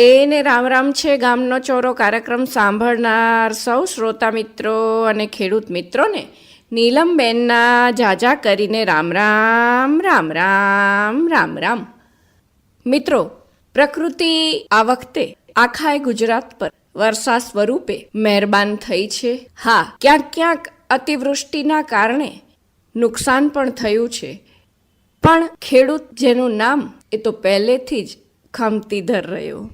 એને રામ રામ છે ગામનો ચોરો કાર્યક્રમ સાંભળનાર સૌ શ્રોતા મિત્રો અને ખેડૂત મિત્રોને નીલમબેનના જાજા કરીને રામ રામ રામ રામ રામ રામ. મિત્રો, પ્રકૃતિ આ વખતે આખાય ગુજરાત પર વર્ષા સ્વરૂપે મહેરબાન થઈ છે. હા, ક્યાંક ક્યાંક અતિવૃષ્ટિના કારણે નુકસાન પણ થયું છે. પણ ખેડૂત જેનું નામ એ તો પહેલેથી જ ખમતીધર રહ્યો.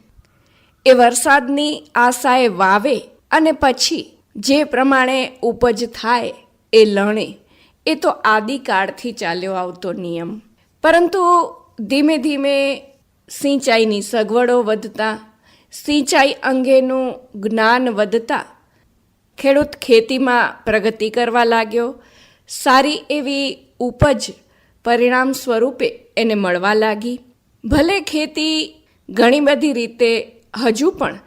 એ વરસાદની આશાએ વાવે અને પછી જે પ્રમાણે ઉપજ થાય એ લણે. એ તો આદિકાળથી ચાલ્યો આવતો નિયમ. પરંતુ ધીમે ધીમે સિંચાઈની સગવડો વધતા, સિંચાઈ અંગેનું જ્ઞાન વધતા, ખેડૂત ખેતીમાં પ્રગતિ કરવા લાગ્યો. સારી એવી ઉપજ પરિણામ સ્વરૂપે એને મળવા લાગી. ભલે ખેતી ઘણી બધી રીતે હજુ પણ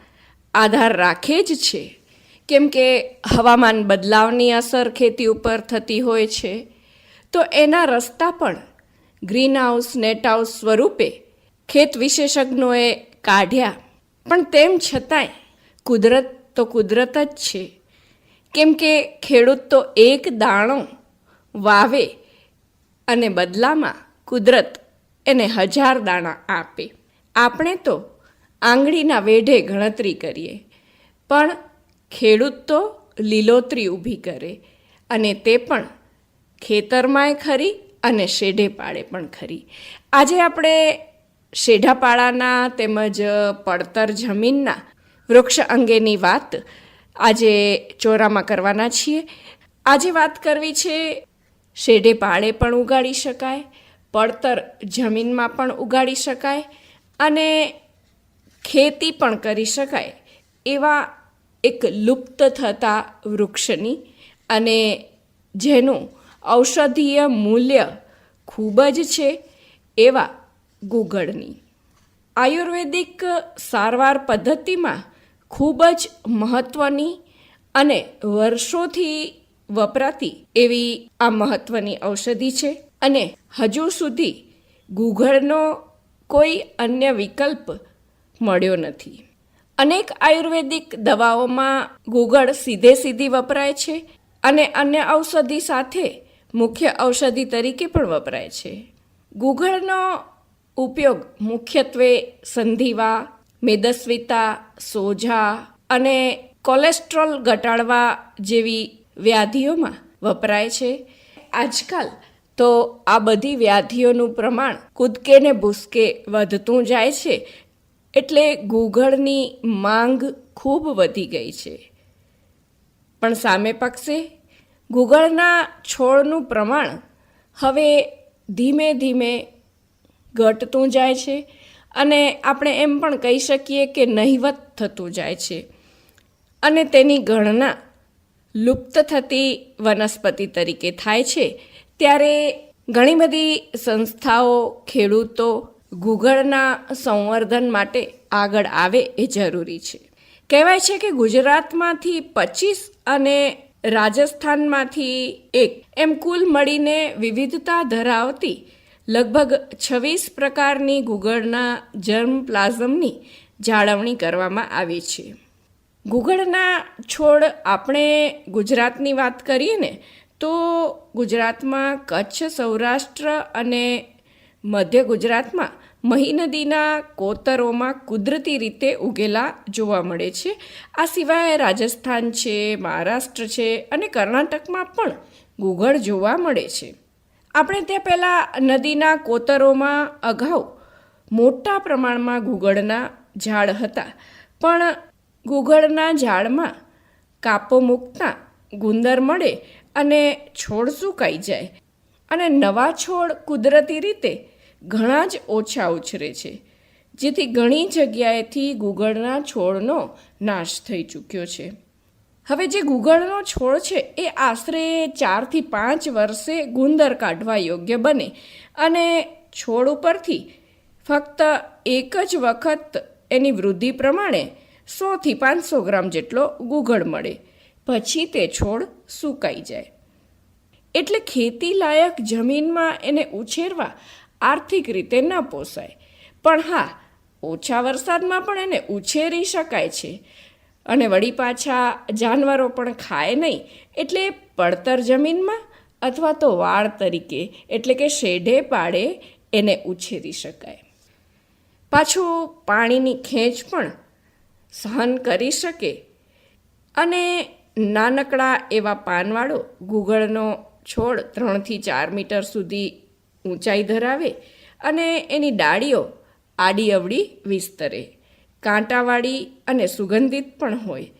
આધાર રાખે જ છે. કેમ કે હવામાન બદલાવની અસર ખેતી ઉપર થતી હોય છે. તો એના રસ્તા પણ ગ્રીન હાઉસ, નેટ હાઉસ સ્વરૂપે ખેત વિશેષજ્ઞોએ કાઢ્યા. પણ તેમ છતાંય કુદરત તો કુદરત જ છે. કેમ કે ખેડૂત તો એક દાણો વાવે અને બદલામાં કુદરત એને હજાર દાણા આપે. આપણે તો આંગળીના વેઢે ગણતરી કરીએ. પણ ખેડૂત તો લીલોતરી ઊભી કરે અને તે પણ ખેતરમાંય ખરી અને શેઢે પાળે પણ ખરી. આજે આપણે શેઢાપાળાના તેમજ પડતર જમીનના વૃક્ષ અંગેની વાત આજે ચોરામાં કરવાના છીએ. આજે વાત કરવી છે શેઢે પાળે પણ ઉગાડી શકાય, પડતર જમીનમાં પણ ઉગાડી શકાય અને ખેતી પણ કરી શકાય એવા એક લુપ્ત થતા વૃક્ષની અને જેનું ઔષધીય મૂલ્ય ખૂબ જ છે એવા ગુગળની. આયુર્વેદિક સારવાર પદ્ધતિમાં ખૂબ જ મહત્ત્વની અને વર્ષોથી વપરાતી એવી આ મહત્ત્વની ઔષધિ છે અને હજુ સુધી ગુગળનો કોઈ અન્ય વિકલ્પ મળ્યો નથી. અનેક આયુર્વેદિક દવાઓમાં ગુગળ સીધે સીધી વપરાય છે અને અન્ય ઔષધિ સાથે મુખ્ય ઔષધિ તરીકે પણ વપરાય છે. ગુગળનો ઉપયોગ મુખ્યત્વે સંધિવા, મેદસ્વિતા, સોજા અને કોલેસ્ટ્રોલ ઘટાડવા જેવી વ્યાધિઓમાં વપરાય છે. આજકાલ તો આ બધી વ્યાધિઓનું પ્રમાણ કૂદકે ને ભૂસકે વધતું જાય છે એટલે ગુગળની માંગ ખૂબ વધી ગઈ છે. પણ સામે પક્ષે ગુગળના છોડનું પ્રમાણ હવે ધીમે ધીમે ઘટતું જાય છે અને આપણે એમ પણ કહી શકીએ કે નહિવત થતું જાય છે. અને તેની ગણના લુપ્ત થતી વનસ્પતિ તરીકે થાય છે. ત્યારે ઘણી બધી સંસ્થાઓ, ખેડૂતો ગુગળના સંવર્ધન માટે આગળ આવે એ જરૂરી છે. કહેવાય છે કે ગુજરાતમાંથી પચીસ અને રાજસ્થાનમાંથી એક એમ કુલ મળીને વિવિધતા ધરાવતી લગભગ છવ્વીસ પ્રકારની ગુગળના જર્મ પ્લાઝમની જાળવણી કરવામાં આવી છે. ગુગળના છોડ આપણે ગુજરાતની વાત કરીએ ને, તો ગુજરાતમાં કચ્છ, સૌરાષ્ટ્ર અને મધ્ય ગુજરાતમાં મહી નદીના કોતરોમાં કુદરતી રીતે ઉગેલા જોવા મળે છે. આ સિવાય રાજસ્થાન છે, મહારાષ્ટ્ર છે અને કર્ણાટકમાં પણ ગુગળ જોવા મળે છે. આપણે ત્યાં પહેલાં નદીના કોતરોમાં અગાઉ મોટા પ્રમાણમાં ગુગળના ઝાડ હતા. પણ ગુગળના ઝાડમાં કાપો મૂકતા ગુંદર મળે અને છોડ સુકાઈ જાય. અને નવા છોડ કુદરતી રીતે ઘણા જ ઓછા ઉછરે છે, જેથી ઘણી જગ્યાએથી ગુગળના છોડનો નાશ થઈ ચૂક્યો છે. હવે જે ગુગળનો છોડ છે, એ આશરે ચારથી પાંચ વર્ષે ગુંદર કાઢવા યોગ્ય બને અને છોડ ઉપરથી ફક્ત એક જ વખત એની વૃદ્ધિ પ્રમાણે સોથી પાંચસો ગ્રામ જેટલો ગુગળ મળે, પછી તે છોડ સુકાઈ જાય. એટલે ખેતી લાયક જમીનમાં એને ઉછેરવા આર્થિક રીતે ન પોસાય. પણ હા, ઓછા વરસાદમાં પણ એને ઉછેરી શકાય છે. અને વળી પાછા જાનવરો પણ ખાય નહીં, એટલે પડતર જમીનમાં અથવા તો વાળ તરીકે, એટલે કે શેઢે પાડે એને ઉછેરી શકાય. પાછું પાણીની ખેંચ પણ સહન કરી શકે. અને નાનકડા એવા પાનવાળો ગુગળનો છોડ ત્રણથી ચાર મીટર સુધી ઊંચાઈ ધરાવે અને એની ડાળીઓ આડી અવળી વિસ્તરે. કાંટાવાળી અને સુગંધિત પણ હોય.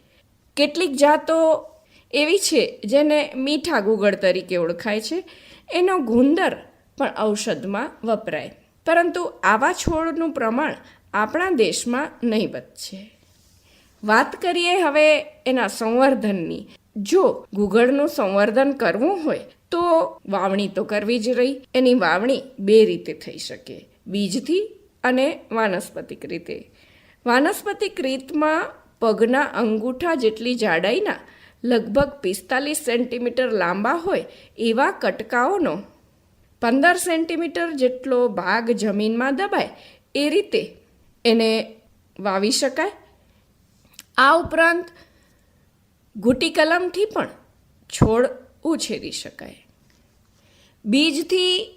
કેટલીક જાતો એવી છે જેને મીઠા ગુગળ તરીકે ઓળખાય છે. એનો ગુંદર પણ ઔષધમાં વપરાય. પરંતુ આવા છોડનું પ્રમાણ આપણા દેશમાં નહીવત છે. વાત કરીએ હવે એના સંવર્ધનની. જો ગુગળનું સંવર્ધન કરવું હોય તો વાવણી તો કરવી જ રહી. એની વાવણી બે રીતે થઈ શકે. બીજથી અને વાનસ્પતિક રીતે. વાનસ્પતિક રીતમાં પગના અંગૂઠા જેટલી જાડાઈના લગભગ પિસ્તાલીસ સેન્ટીમીટર લાંબા હોય એવા કટકાઓનો પંદર સેન્ટીમીટર જેટલો ભાગ જમીનમાં દબાય એ રીતે એને વાવી શકાય. આ ઉપરાંત ઘૂંટી કલમથી પણ છોડ ઉછેરી શકાય. બીજથી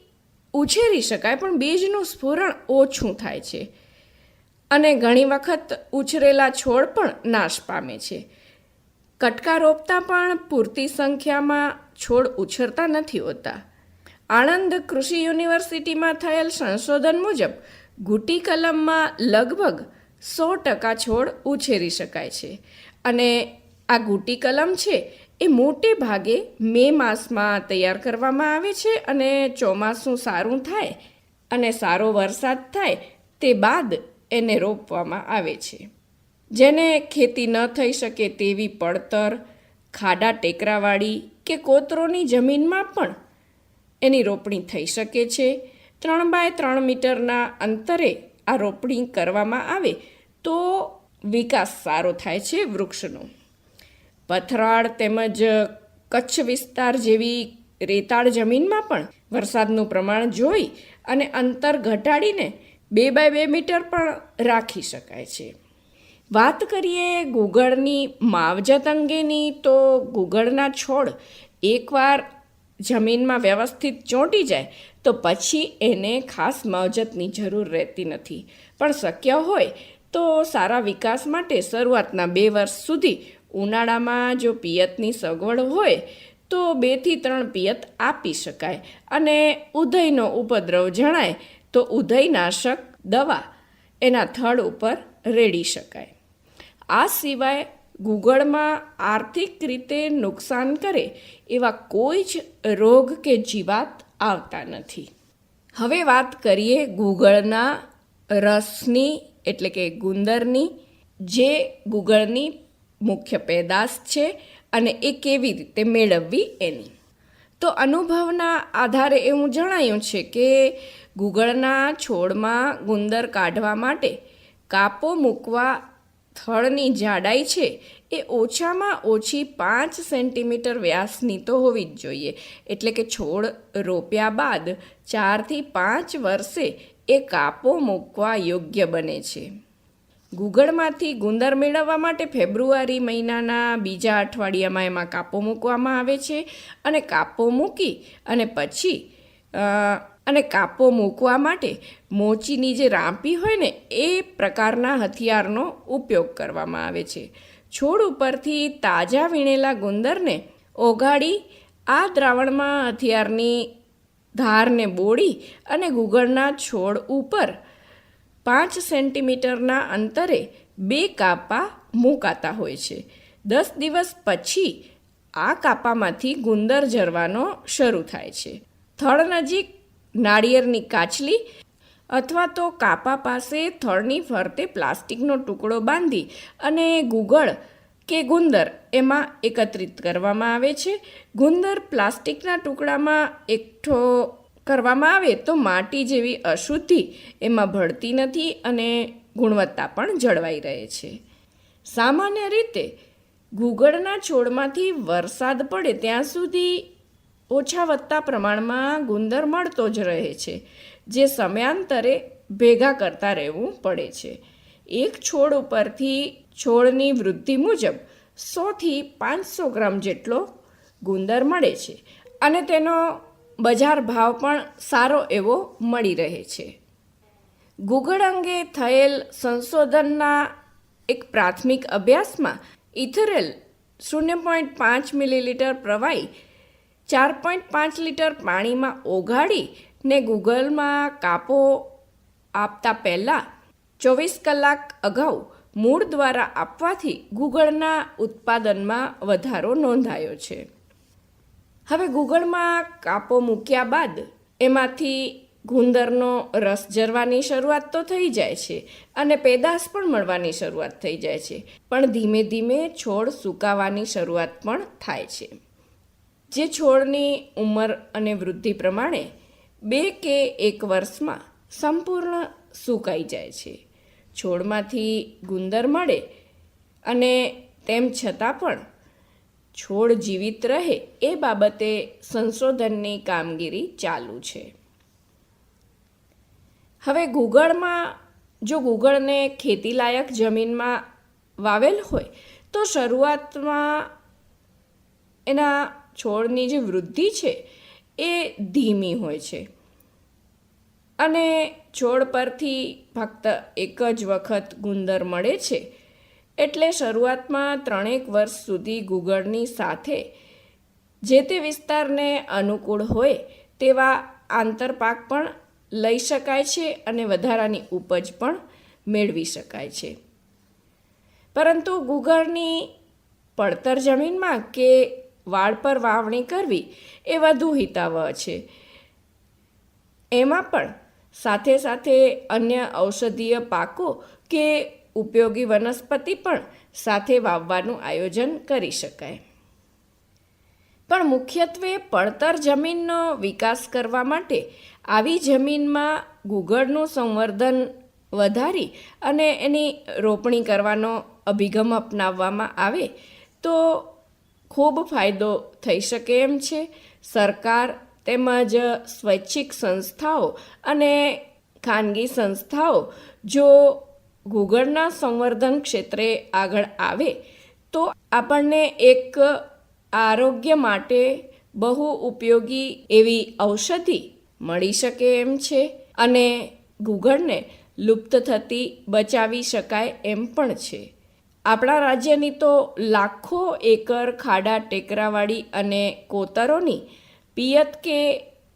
ઉછેરી શકાય, પણ બીજનું સ્ફુરણ ઓછું થાય છે. અને ઘણી વખત ઉછરેલા છોડ પણ નાશ પામે છે. કટકા રોપતા પણ પૂરતી સંખ્યામાં છોડ ઉછરતા નથી હોતા. આણંદ કૃષિ યુનિવર્સિટીમાં થયેલ સંશોધન મુજબ ઘૂંટી કલમમાં લગભગ સો ટકા છોડ ઉછેરી શકાય છે. અને આ ઘૂંટી કલમ છે એ મોટે ભાગે મે માસમાં તૈયાર કરવામાં આવે છે અને ચોમાસું સારું થાય અને સારો વરસાદ થાય તે બાદ એને રોપવામાં આવે છે. જેને ખેતી ન થઈ શકે તેવી પડતર, ખાડા ટેકરાવાળી કે કોતરોની જમીનમાં પણ એની રોપણી થઈ શકે છે. ત્રણ બાય ત્રણ મીટરના અંતરે આ રોપણી કરવામાં આવે તો વિકાસ સારો થાય છે વૃક્ષનો. પથરાળ તેમજ કચ્છ વિસ્તાર જેવી રેતાળ જમીનમાં પણ વરસાદનું પ્રમાણ જોઈ અને અંતર ઘટાડીને બે બાય બે મીટર પણ રાખી શકાય છે. વાત કરીએ ગુગળની માવજત અંગેની, તો ગુગળના છોડ એકવાર જમીનમાં વ્યવસ્થિત ચોંટી જાય, તો પછી એને ખાસ માવજતની જરૂર રહેતી નથી. પણ શક્ય હોય તો સારા વિકાસ માટે શરૂઆતના બે વર્ષ સુધી ઉનાળામાં જો પિયતની સગવડ હોય, તો બેથી ત્રણ પિયત આપી શકાય. અને ઉધઈનો ઉપદ્રવ જણાય, તો ઉદયનાશક દવા એના થડ ઉપર રેડી શકાય. આ સિવાય ગુગળમાં આર્થિક રીતે નુકસાન કરે એવા કોઈ જ રોગ કે જીવાત આવતા નથી. હવે વાત કરીએ ગુગળના રસની, એટલે કે ગુંદરની, જે ગુગળની મુખ્ય પેદાશ છે અને એ કેવી રીતે મેળવવી એની. તો અનુભવના આધારે એવું જણાયું છે કે ગુગળના છોડમાં ગુંદર કાઢવા માટે કાપો મૂકવા થળની જાડાઈ છે એ ઓછામાં ઓછી પાંચ સેન્ટીમીટર વ્યાસની તો હોવી જ જોઈએ. એટલે કે છોડ રોપ્યા બાદ ચારથી પાંચ વર્ષે એ કાપો મૂકવા યોગ્ય બને છે. ગુગળમાંથી ગુંદર મેળવવા માટે ફેબ્રુઆરી મહિનાના બીજા અઠવાડિયામાં એમાં કાપો મૂકવામાં આવે છે અને કાપો મૂકી અને પછી અને કાપો મૂકવા માટે મોચીની જે રાંપી હોય ને, એ પ્રકારના હથિયારનો ઉપયોગ કરવામાં આવે છે. છોડ ઉપરથી તાજા વીણેલા ગુંદરને ઓગાળી, આ દ્રાવણમાં હથિયારની ધારને બોળી અને ગુગળના છોડ ઉપર પાંચ સેન્ટીમીટરના અંતરે બે કાપા મૂકાતા હોય છે. દસ દિવસ પછી આ કાપામાંથી ગુંદર ઝરવાનો શરૂ થાય છે. થળ નજીક નાળિયેરની કાચલી અથવા તો કાપા પાસે થળની ફરતે પ્લાસ્ટિકનો ટુકડો બાંધી અને ગુગળ કે ગુંદર એમાં એકત્રિત કરવામાં આવે છે. ગુંદર પ્લાસ્ટિકના ટુકડામાં એકઠો કરવામાં આવે તો માટી જેવી અશુદ્ધિ એમાં ભળતી નથી અને ગુણવત્તા પણ જળવાઈ રહે છે. સામાન્ય રીતે ગુગળના છોડમાંથી વરસાદ પડે ત્યાં સુધી ઓછા વધતા પ્રમાણમાં ગુંદર મળતો જ રહે છે, જે સમયાંતરે ભેગા કરતા રહેવું પડે છે. એક છોડ ઉપરથી છોડની વૃદ્ધિ મુજબ સોથી પાંચસો ગ્રામ જેટલો ગુંદર મળે છે અને તેનો બજાર ભાવ પણ સારો એવો મળી રહે છે. ગૂગળ અંગે થયેલ સંશોધનના એક પ્રાથમિક અભ્યાસમાં ઇથરેલ શૂન્ય પોઈન્ટ પાંચ મિલીલીટર પ્રવાહી ચાર પોઈન્ટ પાંચ લીટર પાણીમાં ઓગાળી ને ગૂગલમાં કાપો આપતા પહેલાં ચોવીસ કલાક અગાઉ મૂળ દ્વારા આપવાથી ગૂગળના ઉત્પાદનમાં વધારો નોંધાયો છે. હવે ગૂગળમાં કાપો મૂક્યા બાદ એમાંથી ગુંદરનો રસ જરવાની શરૂઆત તો થઈ જાય છે અને પેદાશ પણ મળવાની શરૂઆત થઈ જાય છે. પણ ધીમે ધીમે છોડ સુકાવાની શરૂઆત પણ થાય છે. જે છોડની ઉંમર અને વૃદ્ધિ પ્રમાણે બે કે એક વર્ષમાં સંપૂર્ણ સુકાઈ જાય છે. છોડમાંથી ગુંદર મળે અને તેમ છતાં પણ છોડ જીવિત રહે એ બાબતે સંશોધનની કામગીરી ચાલુ છે. હવે ગૂગળમાં, જો ગૂગળને ખેતીલાયક જમીનમાં વાવેલ હોય, તો શરૂઆતમાં એના છોડની જે વૃદ્ધિ છે એ ધીમી હોય છે. અને છોડ પરથી ફક્ત એક જ વખત ગુંદર મળે છે. એટલે શરૂઆતમાં ત્રણેક વર્ષ સુધી ગુગળની સાથે જે તે વિસ્તારને અનુકૂળ હોય તેવા આંતરપાક પણ લઈ શકાય છે અને વધારાની ઉપજ પણ મેળવી શકાય છે. પરંતુ ગુગળની પડતર જમીનમાં કે વાડ પર વાવણી કરવી એ વધુ હિતાવહ છે. એમાં પણ સાથે સાથે અન્ય ઔષધીય પાકો કે ઉપયોગી વનસ્પતિ પણ સાથે વાવવાનું આયોજન કરી શકાય. પણ મુખ્યત્વે પડતર જમીનનો વિકાસ કરવા માટે આવી જમીનમાં ગુગળનું સંવર્ધન વધારી અને એની રોપણી કરવાનો અભિગમ અપનાવવામાં આવે તો ખૂબ ફાયદો થઈ શકે એમ છે. સરકાર તેમજ સ્વૈચ્છિક સંસ્થાઓ અને ખાનગી સંસ્થાઓ જો ગુગળના સંવર્ધન ક્ષેત્રે આગળ આવે, તો આપણને એક આરોગ્ય માટે બહુ ઉપયોગી એવી ઔષધિ મળી શકે એમ છે અને ગૂગળને લુપ્ત થતી બચાવી શકાય એમ પણ છે. આપણા રાજ્યની તો લાખો એકર ખાડા ટેકરાવાળી અને કોતરોની પિયત કે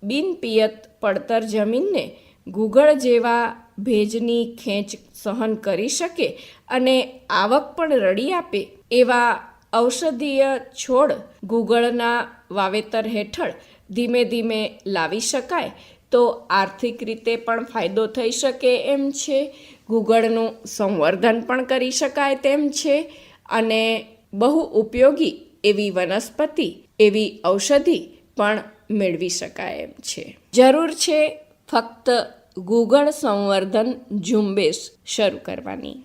બિનપિયત પડતર જમીનને ગૂગળ જેવા ભેજની ખેંચ સહન કરી શકે અને આવક પણ રડી આપે એવા ઔષધીય છોડ ગુગળના વાવેતર હેઠળ ધીમે ધીમે લાવી શકાય. તો આર્થિક રીતે પણ ફાયદો થઈ શકે એમ છે. ગુગળનું સંવર્ધન પણ કરી શકાય તેમ છે અને બહુ ઉપયોગી એવી વનસ્પતિ, એવી ઔષધિ પણ મેળવી શકાય એમ છે. જરૂર છે ફક્ત ગુગળ સંવર્ધન ઝુંબેશ શરૂ કરવાની.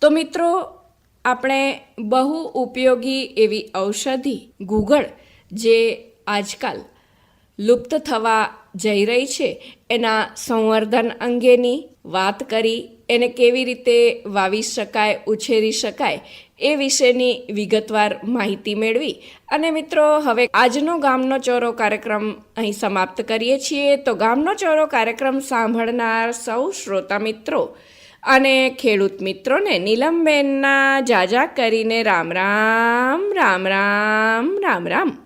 તો મિત્રો, આપણે બહુ ઉપયોગી એવી ઔષધિ ગુગળ જે આજકાલ લુપ્ત થવા જઈ રહી છે, એના સંવર્ધન અંગેની વાત કરી એને કેવી રીતે વાવી શકાય, ઉછેરી શકાય, એ વિશેની વિગતવાર માહિતી મેળવી. અને મિત્રો, હવે આજનો ગામનો ચોરો કાર્યક્રમ અહીં સમાપ્ત કરીએ છીએ. તો ગામનો ચોરો કાર્યક્રમ સાંભળનાર સૌ શ્રોતા મિત્રો અને ખેડૂત મિત્રોને નીલમબેનના જાજા કરીને રામ રામ રામ રામ રામ રામ.